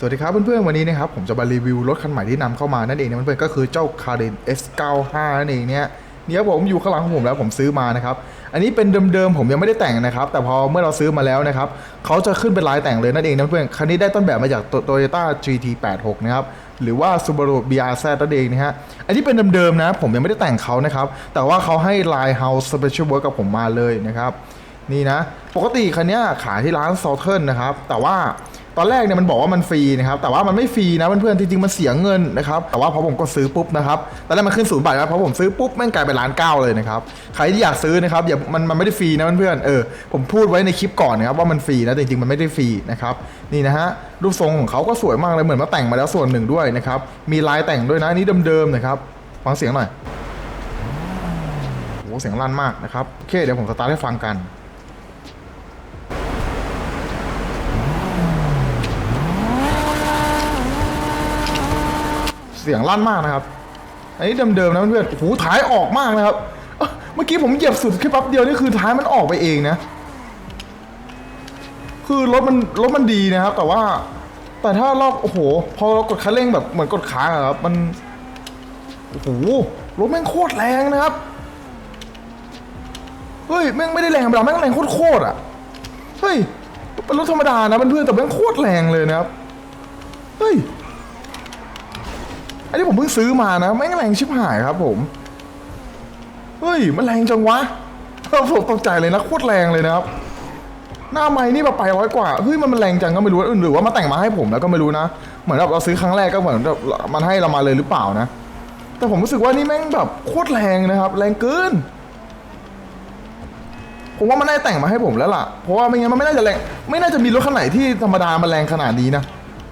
สวัสดีครับเพื่อนๆวันนี้นะครับผมจะมารีวิวรถคันใหม่ที่นำเข้ามานั่นเองนะเพื่อนๆก็คือเจ้า c a r e n S95 นั่นเองเนี่ยเนี่ยผมอยู่ข้างหลังของผมแล้วผมซื้อมานะครับอันนี้เป็นเดิมๆผมยังไม่ได้แต่งนะครับ แต่พอเมื่อเราซื้อมาแล้วนะครับเขาจะขึ้นเป็นลายแต่งเลยนั่นเองนะเพื่อนๆคันนี้ได้ต้นแบบมาจาก Toyota GT86 นะครับหรือว่า Subaru BRZ นั่นเองนะฮะอันนี้เป็นเดิมๆนะผมยังไม่ได้แต่งเขานะครับแต่ว่าเขาให้ลาย House Special Work กับผมมาเลยนะครับนี่นะ ปกติคันเนี้ยขายที่ร้านซอเทิร์นนะครับแต่ว่า ตอนแรกเนี่ยมันบอกว่ามันฟรีนะครับแต่ว่ามันไม่ฟรีนะเพื่อนๆจริงๆมันเสียเงินนะครับแต่ว่าพอผมก็ซื้อปุ๊บนะครับตอนแรกมันขึ้นศูนย์บาทครับพอผมซื้อปุ๊บแม่งกลายเป็นล้านเก้าเลยนะครับใครที่อยากซื้อนะครับอย่ามันมันไม่ได้ฟรีนะเพื่อนๆเออผมพูดไว้ในคลิปก่อนนะครับว่ามันฟรีนะแต่จริงๆมันไม่ได้ฟรีนะครับนี่นะฮะรูปทรงของเขาก็สวยมากเลยเหมือนมาแต่งมาแล้วส่วนหนึ่งด้วยนะครับมีลายแต่งด้วยนะนี่เดิมๆนะครับฟังเสียงหน่อยโอ้โหเสียงลั่นมากนะครับโอเคเดี๋ยวผมสตาร์ทให้ฟังกัน สียงลั่นมากนะครับ อันนี้เดิมๆนะเพื่อนๆโอ้โหท้ายออกมากนะครับ เมื่อกี้ผมเหยียบสุดแค่แป๊บเดียวนี่คือท้ายมันออกไปเองนะ คือรถมันรถมันดีนะครับ แต่ว่า แต่ถ้ารอบโอ้โห พอเรากดคันเร่งแบบเหมือนกดค้างครับ มันโอ้โหรถแม่งโคตรแรงนะครับเฮ้ยแม่งไม่ได้แรงธรรมดาแม่งแรงโคตรๆอะเฮ้ยเป็นรถธรรมดานะเพื่อนๆแต่แม่งโคตรแรงเลยนะครับเฮ้ย อันนี้ผมเพิ่งซื้อมานะแม่งแรงชิบหายครับผมเฮ้ยมันแรงจังวะผมตกใจเลยนะโคตรแรงเลยนะครับ หน้าไม้นี่แบบไปร้อยกว่าเฮ้ยมันมันแรงจังก็ไม่รู้หรือว่ามาแต่งมาให้ผมแล้วก็ไม่รู้นะ เหมือนแบบเราซื้อครั้งแรกก็เหมือนแบบมันให้เรามาเลยหรือเปล่านะ แต่ผมรู้สึกว่านี่แม่งแบบโคตรแรงนะครับ แรงเกินผมว่ามันน่าจะแต่งมาให้ผมแล้วล่ะเพราะว่าไม่งั้นมันไม่น่าจะแรงไม่น่าจะมีรถคันไหนที่ธรรมดามันแรงขนาดนี้นะ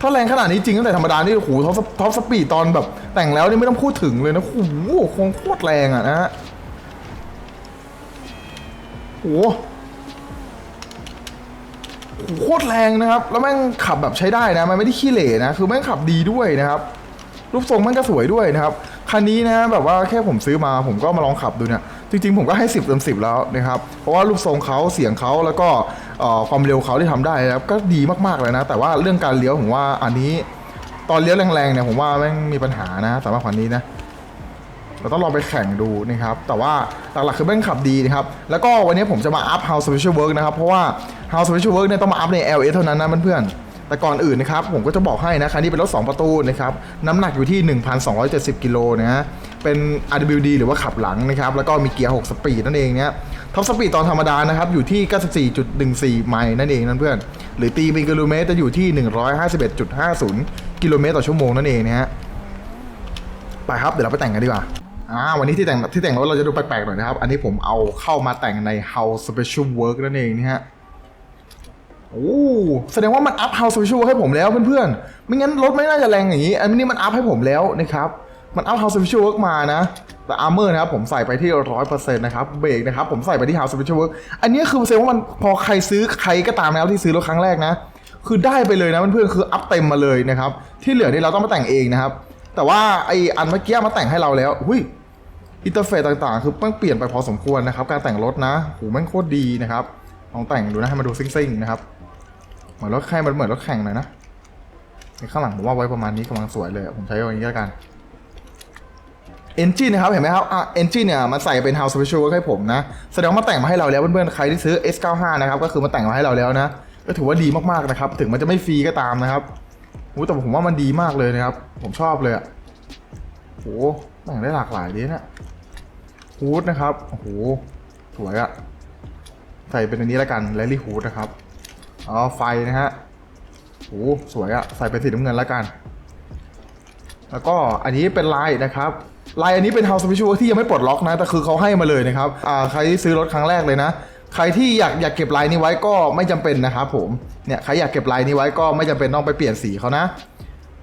ถ้าแรงขนาดนี้จริงตั้งแต่ธรรมดานี่โอ้โหท็อปท็อปสปีดตอนแบบแต่งแล้วนี่ไม่ต้องพูดถึงเลยนะโอ้โหคงโคตรแรงอะนะฮะโอ้โหโคตรแรงนะครับ แล้วแม่งขับแบบใช้ได้นะ มันไม่ได้ขี้เหร่นะ คือแม่งขับดีด้วยนะครับ รูปทรงมันก็สวยด้วยนะครับ คันนี้นะแบบว่าแค่ผมซื้อมาผมก็มาลองขับดูเนี่ย จริงๆ ผมก็ให้ 10เต็ม10 แล้วนะครับ เพราะว่ารูปทรงเขาเสียงเขาแล้วก็ความเร็วเขาที่ทำได้นะครับก็ดีมากๆเลยนะ แต่ว่าเรื่องการเลี้ยวผมว่าอันนี้ตอนเลี้ยวแรงๆเนี่ยผมว่าแม่งมีปัญหานะสำหรับคันนี้นะเราต้องลองไปแข่งดูนะครับ แต่ว่าหลักๆคือแม่งขับดีนะครับ แล้วก็วันนี้ผมจะมาอัพ House Special Work นะครับ เพราะว่า House Special Work เนี่ยต้องมาอัพใน LS เท่านั้นนะเพื่อนๆแต่ก่อนอื่นนะครับ ผมก็จะบอกให้นะคันนี้เป็นรถ 2 ประตูนะครับ น้ำหนักอยู่ที่ 1,270 กิโลนะฮะ เป็น RWD หรือว่าขับหลังนะครับ แล้วก็มีเกียร์ 6 สปีดนั่นเองเนี่ยท็อปสปีดตอนธรรมดานะครับ อยู่ที่ 94.14 ไมล์นั่นเองนั่นเพื่อน หรือตีเป็นกิโลเมตรจะอยู่ที่ 151.50 กิโลเมตรต่อชั่วโมงนั่นเองนะฮะไปครับ เดี๋ยวเราไปแต่งกันดีกว่าอ่าวันนี้ที่แต่งที่แต่งรถเราจะดูแปลกๆหน่อยนะครับ อันนี้ผมเอาเข้ามาแต่งใน House Special Work นั่นเองนะฮะโอ้แสดงว่ามันอัพ House Special Work ให้ผมแล้วเพื่อนๆ ไม่งั้นรถไม่น่าจะแรงอย่างนี้ อันนี้มันอัพให้ผมแล้วนะครับ มันอัพ House Special Work มานะ แต่ Armor นะครับผมใส่ไปที่100%นต์นะครับเบรกนะครับผมใส่ไปที่ House Special Work อันนี้คือแสดงว่ามันพอใครซื้อใครก็ตามแล้วที่ซื้อรถครั้งแรกนะ คือได้ไปเลยนะเพื่อนๆคืออัพเต็มมาเลยนะครับที่เหลือนี่เราต้องมาแต่งเองนะครับแต่ว่าไออันเมื่อกี้มาแต่งให้เราแล้วหุยอินเทอร์เฟซต่างๆ คือมันเปลี่ยนไปพอสมควรนะครับ การแต่งรถนะโหแม่งโคตรดีนะครับ ลองแต่งดูนะให้มาดูซิ่งๆนะครับ เหมือนรถแข่งมันเหมือนรถแข่งหน่อยนะในข้างหลังผมว่าไว้ประมาณนี้กำลังสวยเลย ผมใช้อย่างนี้แล้วกัน เอนจินนะครับเห็นไหมครับอะเอนจินเนี่ยมันใส่เป็น House Special Work ให้ผมนะ แสดงว่ามาแต่งมาให้เราแล้วเพื่อนๆ ใครที่ซื้อ S95 นะครับ ก็คือมาแต่งมาให้เราแล้วนะ ก็ถือว่าดีมากๆนะครับ ถึงมันจะไม่ฟรีก็ตามนะครับโอ้แต่ผมว่ามันดีมากเลยนะครับ ผมชอบเลยอะโหแต่งได้หลากหลายดีนะฮูดนะครับโอ้โหสวยอะใส่เป็นอันนี้แล้วกันแรลลี่ฮูดนะครับอ๋อไฟนะฮะโอ้สวยอะใส่เป็นสีน้ำเงินแล้วกัน แล้วก็อันนี้เป็นลายนะครับ ลายอันนี้เป็น House Special ที่ยังไม่ปลดล็อกนะ แต่คือเขาให้มาเลยนะครับอ่าใครที่ซื้อรถครั้งแรกเลยนะ ใครที่อยากอยากเก็บลายนี้ไว้ก็ไม่จำเป็นนะครับผม เนี่ยใครอยากเก็บลายนี้ไว้ก็ไม่จำเป็นต้องไปเปลี่ยนสีเขานะ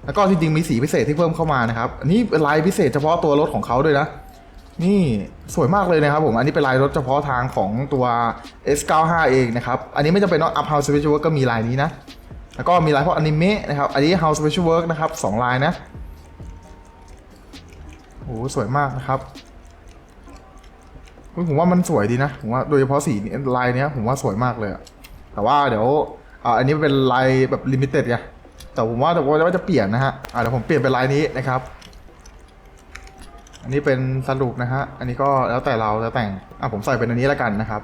แล้วก็จริงๆมีสีพิเศษที่เพิ่มเข้ามานะครับ อันนี้เป็นลายพิเศษเฉพาะตัวรถของเขาด้วยนะ นี่สวยมากเลยนะครับผม อันนี้เป็นลายรถเฉพาะทางของตัว S95 เองนะครับ อันนี้ไม่จำเป็นต้อง Up House Special Work ก็มีลายนี้นะ แล้วก็มีลายพวกอนิเมะนะครับ อันนี้ House Special Work นะครับสองลายนะ หสวยมากนะครับผมว่ามันสวยดีนะผมว่าโดยเฉพาะสีนี้ลายเนี้ยผมว่าสวยมากเลยแต่ว่าเดี๋ยวอ่าอันนี้เป็นลายแบบลิมิเต็ดไงแต่ผมว่าแต่ว่าจะเปลี่ยนนะฮะอ่าเดี๋ยวผมเปลี่ยนเป็นลายนี้นะครับ อันนี้เป็นสรุปนะฮะอันนี้ก็แล้วแต่เราจะแต่งอะผมใส่เป็นอันนี้แล้วกันนะครับ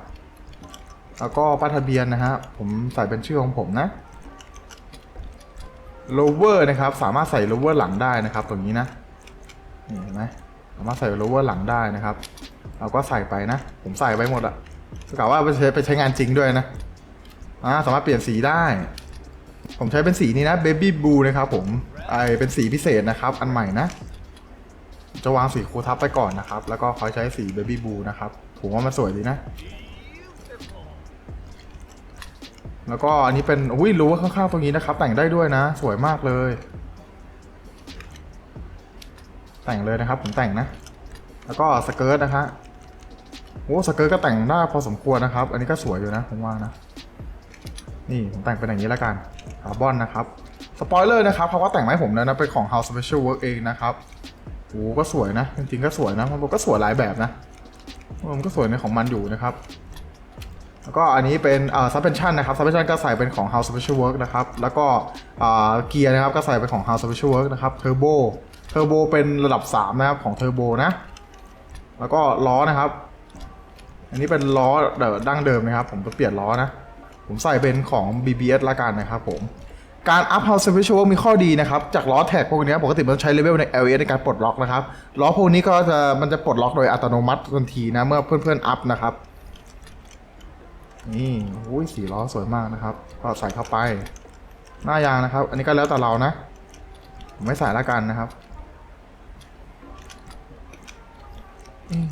แล้วก็ป้ายทะเบียนนะฮะผมใส่เป็นชื่อของผมนะ lower นะครับ สามารถใส่ lower หลังได้นะครับตรงนี้นะ นี่เห็นไหมสามารถใส่ lower หลังได้นะครับ เราก็ใส่ไปนะ ผมใส่ไปหมดอะกะว่าไปใช้ไปใช้งานจริงด้วยนะอ่าสามารถเปลี่ยนสีได้ ผมใช้เป็นสีนี้นะ baby blue นะครับผมไอเป็นสีพิเศษนะครับ อันใหม่นะ จะวางสีคูทับไปก่อนนะครับ แล้วก็คอยใช้สีเบบี้บูนะครับผมว่ามันสวยดีนะ แล้วก็อันนี้เป็นอุ้ยรู้ว่าข้างๆตรงนี้นะครับ แต่งได้ด้วยนะ สวยมากเลย แต่งเลยนะครับ ผมแต่งนะ แล้วก็สเกิร์ตนะคะโอ้สเกิร์ตก็แต่งได้พอสมควรนะครับ อันนี้ก็สวยอยู่นะผมว่านะ นี่ผมแต่งเป็นอย่างนี้แล้วกันคาร์บอนนะครับสปอยเลอร์นะครับเขาก็แต่งมาให้ผมแล้วนะ เป็นของ House Special Work เองนะครับโอ้ก็สวยนะ จริงๆก็สวยนะมันก็สวยหลายแบบนะมันก็สวยในของมันอยู่นะครับ แล้วก็อันนี้เป็นอ่า suspension นะครับ suspension ก็ใส่เป็นของ House Special Work นะครับ แล้วก็อ่าเกียร์นะครับก็ใส่เป็นของ House Special Work นะครับ Turbo Turbo เทอร์โบเป็นระดับ 3 นะครับของ Turbo นะ แล้วก็ล้อนะครับ อันนี้เป็นล้อเดิมดั้งเดิมนะครับ ผมจะเปลี่ยนล้อนะ ผมใส่เป็นของ BBS ละกันนะครับผม การ up house special มีข้อดีนะครับ จากล้อแท็กพวกนี้ปกติมันใช้เลเวลใน LS ในการปลดล็อกนะครับ ล้อพวกนี้ก็จะมันจะปลดล็อกโดยอัตโนมัติทันทีนะ เมื่อเพื่อนๆอัพนะครับ นี่อุ้ยสีล้อสวยมากนะครับ ก็ใส่เข้าไป หน้ายางนะครับ อันนี้ก็แล้วแต่เรานะ ผมไม่ใส่ละกันนะครับ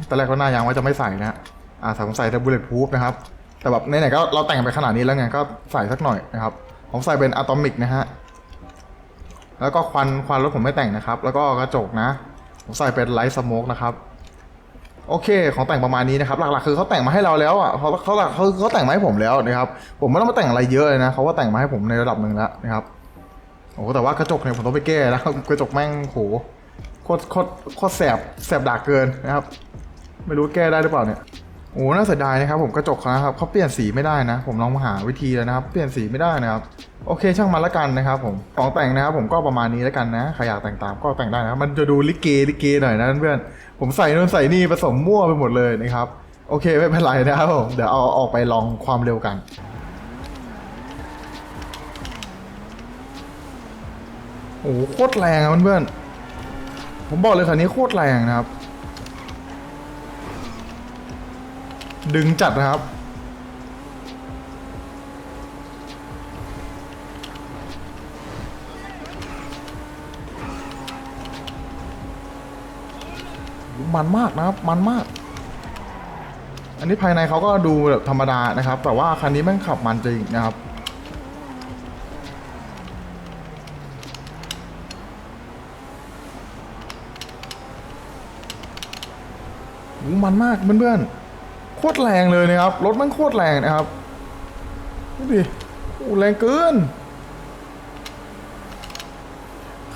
ตอนแรกก็หน้ายางว่าจะไม่ใส่นะอ่าแต่ผมใส่แต่ bulletproof นะครับ แต่แบบไหนๆก็เราแต่งไปขนาดนี้แล้วไงก็ใส่สักหน่อยนะครับ ผมใส่เป็นอะตอมิกนะฮะ แล้วก็ควันควันรถผมไม่แต่งนะครับ แล้วก็กระจกนะ ผมใส่เป็นไลท์สโมกนะครับ โอเค ของแต่งประมาณนี้นะครับ หลักๆคือเขาแต่งมาให้เราแล้วอะเขาเขาเขาเขาแต่งมาให้ผมแล้วนะครับ ผมไม่ต้องมาแต่งอะไรเยอะเลยนะเขาก็แต่งมาให้ผมในระดับหนึ่งแล้วนะครับ โอ้แต่ว่ากระจกเนี่ยผมต้องไปแก้แล้วกระจกแม่งโห คตรโคตรโคตรแสบแสบดากเกินนะครับ ไม่รู้แก้ได้หรือเปล่าเนี่ยโอ้น่าเสียดายนะครับผมกระจกนะครับเขาเปลี่ยนสีไม่ได้นะ ผมลองมาหาวิธีแล้วนะครับ เปลี่ยนสีไม่ได้นะครับโอเคช่างมันละกันนะครับผมของแต่งนะครับผมก็ประมาณนี้แล้วกันนะใครอยากแต่งตามก็แต่งได้นะมันจะดูลิเกลิเกหน่อยนะเพื่อนผมใส่นู่นใส่นี่ผสมมั่วไปหมดเลยนะครับโอเคไม่เป็นไรนะครับผมเดี๋ยวเอาออกไปลองความเร็วกันโอ้โหโคตรแรงอะเพื่อนๆ ผมบอกเลยคันนี้โคตรแรงนะครับ ดึงจัดนะครับ มันมากนะครับ มันมาก อันนี้ภายในเขาก็ดูแบบธรรมดานะครับ แต่ว่าคันนี้แม่งขับมันจริงนะครับ มันมากเพื่อนๆโคตรแรงเลยนะครับ รถมันโคตรแรงนะครับดูดิโอ้แรงเกิน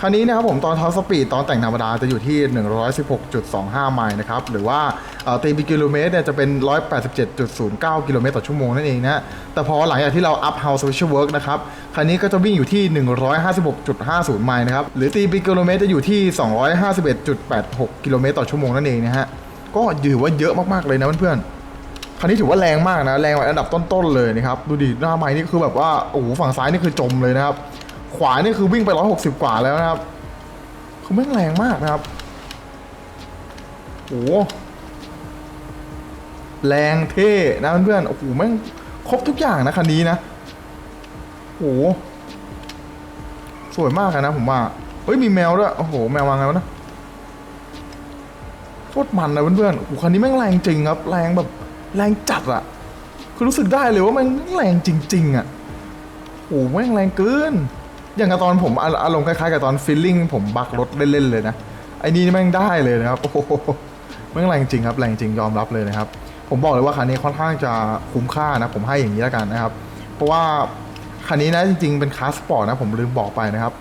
คันนี้นะครับผมตอนท็อปสปีดตอนแต่งธรรมดาจะอยู่ที่ 116.25 ไมล์นะครับ หรือว่าตีเป็นกิโลเมตรเนี่ยจะเป็น 187.09 กิโลเมตรต่อชั่วโมงนั่นเองนะแต่พอหลังจากที่เรา up house special work นะครับ คันนี้ก็จะวิ่งอยู่ที่ 156.50 ไมล์นะครับ หรือตีเป็นกิโลเมตรจะอยู่ที่ 251.86 กิโลเมตรต่อชั่วโมงนั่นเองนะฮะ ก็ถือว่าเยอะมากๆเลยนะเพื่อนๆคันนี้ถือว่าแรงมากนะ แรงอันดับต้นๆเลยนะครับ ดูดิหน้าไม้นี่คือแบบว่าโอ้โหฝั่งซ้ายนี่คือจมเลยนะครับ ขวานี่คือวิ่งไป160กว่าแล้วนะครับคือแม่งแรงมากนะครับโอ้โหแรงเท่นะเพื่อนๆโอ้โหแม่งครบทุกอย่างนะคันนี้นะโอ้โหสวยมากเลยนะผมว่าเฮ้ยมีแมวด้วยโอ้โหแมววางไงวะนะ โคตรมันนะเพื่อนๆโอ้คันนี้แม่งแรงจริงครับ แรงแบบแรงจัดอะคือรู้สึกได้เลยว่ามันแรงจริง ๆอะโอ้แม่งแรงเกิน อย่างกับตอนผมอารมณ์คล้ายๆกับตอนฟีลลิ่งผมบักรถเล่นๆเลยนะ ไอ้นี่แม่งได้เลยนะครับ โอ้โหแม่งแรงจริงครับ แรงจริงยอมรับเลยนะครับ ผมบอกเลยว่าคันนี้ค่อนข้างจะคุ้มค่านะ ผมให้อย่างนี้แล้วกันนะครับ เพราะว่าคันนี้นะจริงๆเป็นคาสสปอร์ตนะผมลืมบอกไปนะครับ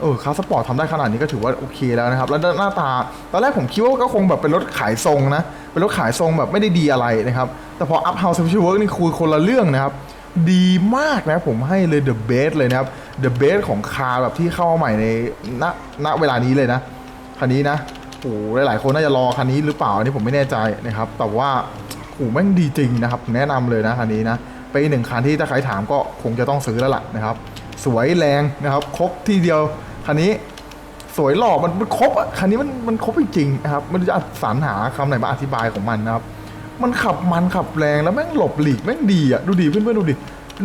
เออคาสปอร์ตทำได้ขนาดนี้ก็ถือว่าโอเคแล้วนะครับ แล้วหน้าตา ตอนแรกผมคิดว่าก็คงแบบเป็นรถขายทรงนะ เป็นรถขายทรงแบบไม่ได้ดีอะไรนะครับ แต่พอ Up House Special Work นี่คุยคนละเรื่องนะครับ ดีมากนะผมให้เลย The Best เลยนะครับ the best ของคาแบบที่เข้ามาใหม่ในณณเวลานี้เลยนะ คันนี้นะโอ้โหหลายๆคนน่าจะรอคันนี้หรือเปล่าอันนี้ผมไม่แน่ใจนะครับ แต่ว่าโอ้โหแม่งดีจริงนะครับ แนะนำเลยนะคันนี้นะเป็นอีกหนึ่งคันที่ถ้าใครถามก็คงจะต้องซื้อแล้วล่ะนะครับ สวยแรงนะครับ ครบที่เดียวคันนี้สวยหล่อมันมันครบอะคันนี้มันมันครบจริงๆนะครับมันจะสรรหาคำไหนมาอธิบายของมันนะครับ มันขับมันขับแรงแล้วแม่งหลบหลีกแม่งดีอะดูดิเพื่อนๆดูดิ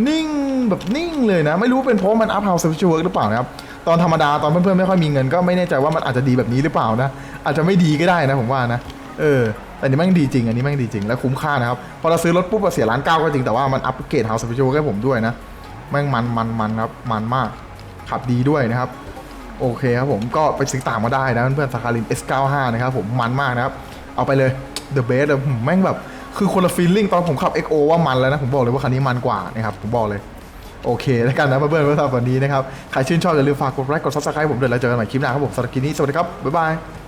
นิ่งแบบนิ่งเลยนะ ไม่รู้เป็นเพราะมันอัพเฮาส์เซฟชูเวิร์กหรือเปล่านะครับตอนธรรมดาตอนเพื่อนๆไม่ค่อยมีเงินก็ไม่แน่ใจว่ามันอาจจะดีแบบนี้หรือเปล่านะอาจจะไม่ดีก็ได้นะผมว่านะเออแต่นนี้แม่งดีจริงอันนี้แม่งดีจริงและคุ้มค่านะครับพอเราซื้อรถปุ๊บเราเสียล้านเก้าก็จริงแต่ว่ามันอัปเกรดเฮาส์เซฟชูเวิร์กให้ผมด้วยนะ แม่งมันมันมันครับมันมากขับดีด้วยนะครับโอเคครับผมก็ไปซื้อตามมาได้นะเพื่อนๆสาคาริน S95 นะครับผมมันมากนะครับ เอาไปเลย The Best เลยผมแม่งแบบคือคนละฟีลลิ่งตอนผมขับ XO ว่ามันแล้วนะ ผมบอกเลยว่าคันนี้มันกว่านะครับ ผมบอกเลย โอเค แล้วกันนะเพื่อนๆสำหรับวันนี้นะครับ ใครชื่นชอบอย่าลืมฝากกดไลค์กด subscribe ผมด้วยแล้วเจอกันใหม่คลิปหน้าครับผมสำหรับคลิปนี้สวัสดีครับ บ๊ายบาย